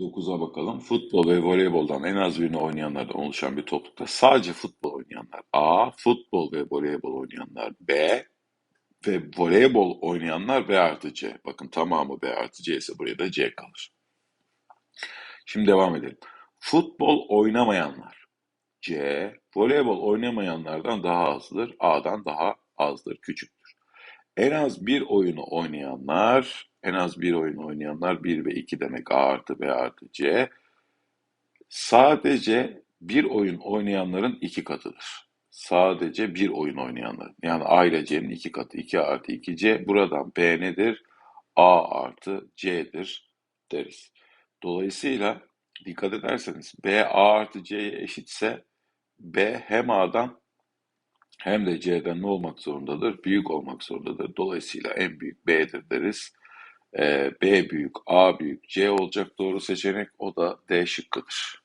9'a bakalım. Futbol ve voleyboldan en az birini oynayanlardan oluşan bir toplulukta sadece futbol oynayanlar A, futbol ve voleybol oynayanlar B ve voleybol oynayanlar B artı C. Bakın tamamı B artı C ise buraya da C kalır. Şimdi devam edelim. Futbol oynamayanlar C, voleybol oynamayanlardan daha azdır. A'dan daha azdır, küçüktür. En az bir oyunu oynayanlar, en az bir oyun oynayanlar 1 ve 2 demek A artı B artı C. Sadece bir oyun oynayanların iki katıdır. Sadece bir oyun oynayanlar. Yani A ile C'nin iki katı. 2 artı 2C. Buradan B nedir? A artı C'dir deriz. Dolayısıyla dikkat ederseniz B A artı C'ye eşitse B hem A'dan hem de C'den ne olmak zorundadır? Büyük olmak zorundadır. Dolayısıyla en büyük B'dir deriz. Ee, B büyük, A büyük, C olacak doğru seçenek o da D şıkkıdır.